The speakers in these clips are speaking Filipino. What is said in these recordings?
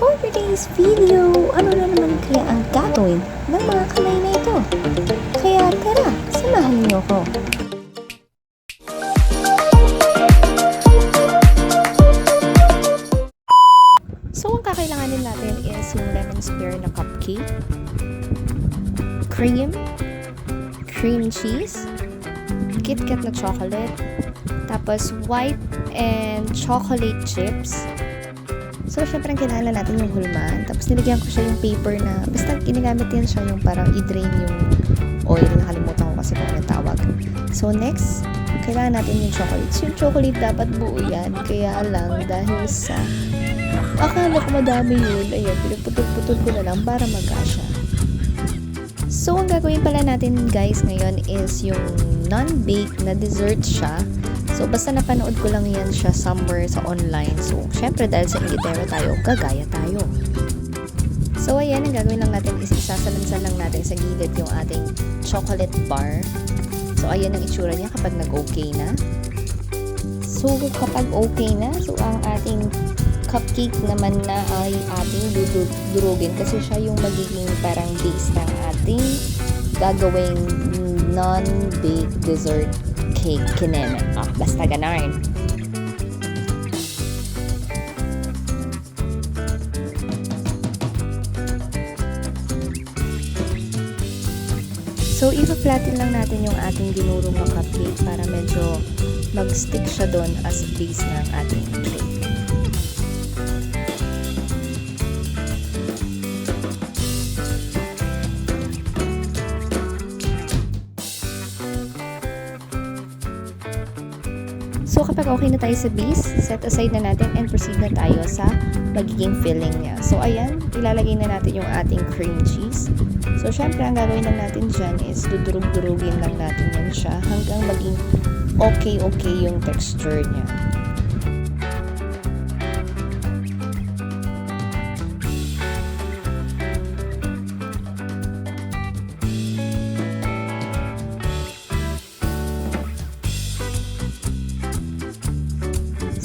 For today's video, ano na naman kaya ang gagawin ng mga kamay na ito? Kaya tara, samahan niyo ko. So, ang kakailanganin natin is yung lemon square na cupcake, cream, cream cheese, KitKat na chocolate, tapos white and chocolate chips. So, syempre, ang kailangan natin yung hulman. Tapos, nilagyan ko siya yung paper na, basta ginagamit din siya yung parang i-drain yung oil. Nakalimutan ko kasi kung anong tawag. So, next, kailangan natin yung chocolates. Yung chocolate dapat buo yan. Kaya lang, dahil sa akala ko madami yun, ayan, pinuputol-putol ko na lang para magkasya. So, ang gagawin pala natin guys ngayon is yung non-bake na dessert siya. So, basta napanood ko lang yan siya somewhere sa online. So, syempre dahil sa Inglaterra tayo, gagaya tayo. So, ayan, ang gagawin lang natin is isasalansan lang natin sa gilid yung ating chocolate bar. So, ayan ang itsura niya kapag nag-okay na. So, kapag okay na, so ang ating cupcake naman na ay ating dudug- durugin kasi siya yung magiging parang base ng ating gagawing non-baked dessert cake kineme. Ah, basta ganarin. So, ipa-flatten lang natin yung ating dinurong na cupcake para medyo mag-stick siya doon as base ng ating cake. So kapag okay na tayo sa base, set aside na natin and proceed na tayo sa magiging filling niya. So ayan, ilalagay na natin yung ating cream cheese. So syempre ang gagawin lang natin dyan is dudurug-durugin lang natin yan siya hanggang maging okay-okay yung texture niya.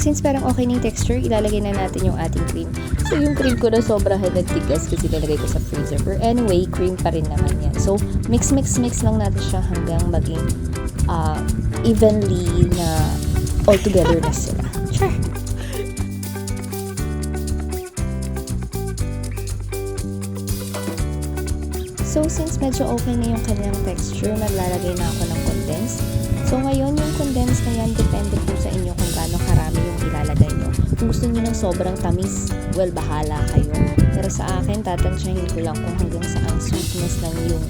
Since parang okay na texture, ilalagay na natin yung ating cream. So, yung cream ko na sobrahan nagtigas kasi nilagay ko sa freezer. But anyway, cream pa rin naman yan. So, mix, mix, mix lang natin siya hanggang maging uh, evenly na all together na sila. Sure. So, since medyo okay na yung kanyang texture, maglalagay na ako ng condense. So, ngayon, yung condense na yan, depende po sa inyo kung Kung gusto nyo ng sobrang tamis, well, bahala kayo. Pero sa akin, tatansyahin ko lang kung hanggang saan sweetness lang yung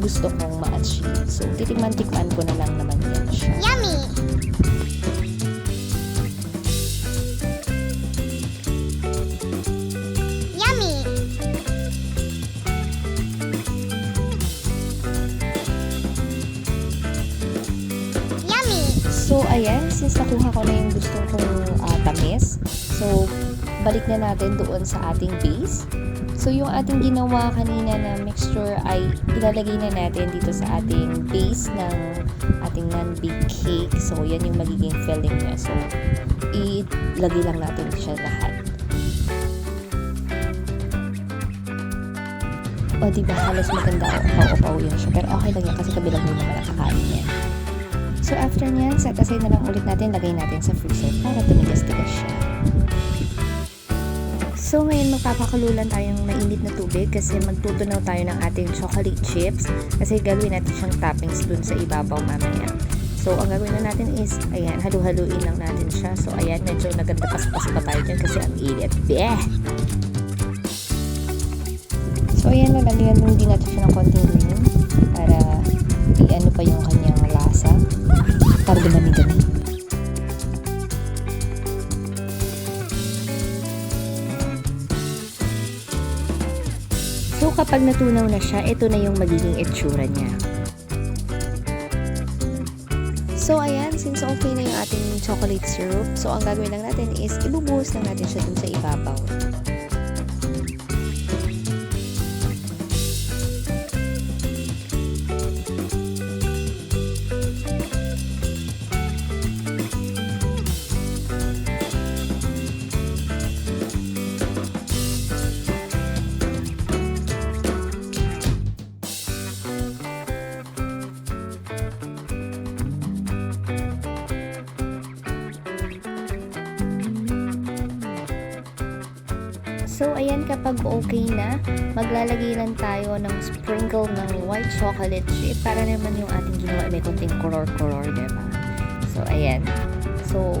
gusto kong ma-achieve. So, titikman-tikman ko na lang naman yan siya. Yummy! Yummy! Yummy! So, ayan, since nakuha ko na yung gusto kong ah, tamis, so, balik na natin doon sa ating base. So, yung ating ginawa kanina na mixture ay ilalagay na natin dito sa ating base ng ating non-bake cake. So, yan yung magiging filling niya. So, ilagay lang natin siya lahat. O, diba, halos maganda upaw-upaw yun siya. Pero okay lang yan kasi kabilang din naman nakakain yan. So after nyan, set aside na lang ulit natin, lagay natin sa freezer para tumigas-tigas siya. So ngayon magpapakulolan tayong mainit na tubig kasi magtutunaw tayo ng ating chocolate chips kasi gagawin natin siyang toppings dun sa ibabaw mamaya. So ang gagawin na natin is, ayan, halu-haluin lang natin siya. So ayan, medyo naganda paspas pa tayo dyan kasi ang init. Bleh! So ayan, lalagyan din natin siya ng konting green para i-ano pa yung kanyang lasa para dumami-dami. Kapag natunaw na siya, ito na yung magiging itsura niya. So ayan, since okay na yung ating chocolate syrup, so ang gagawin lang natin is ibubuhos lang natin siya dun sa ibabaw. So, ayan, kapag okay na, maglalagay lang tayo ng sprinkle ng white chocolate chip para naman yung ating ginawa may konting color-color, diba? So, ayan. So,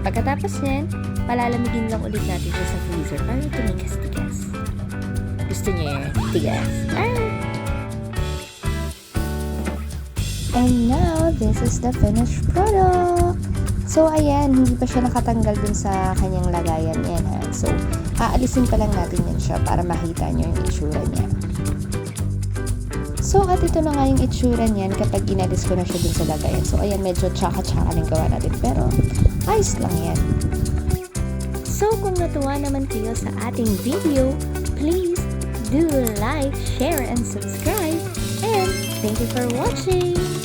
pagkatapos niyan, palalamigin lang ulit natin siya sa freezer para tumigas-tigas. Gusto niyo yun? Tigas. Ah! And now, this is the finished product. So, ayan, hindi pa siya nakatanggal dun sa kanyang lagayan yan, ha? So, aalisin pa lang natin yan siya para makita nyo yung itsura niya. So, at ito na nga yung itsura niyan kapag inalis ko na siya dun sa lagayan. So, ayan, medyo tsaka-tsaka ng gawa natin. Pero, ayos lang yan. So, kung natuwa naman kayo sa ating video, please do like, share, and subscribe. And thank you for watching!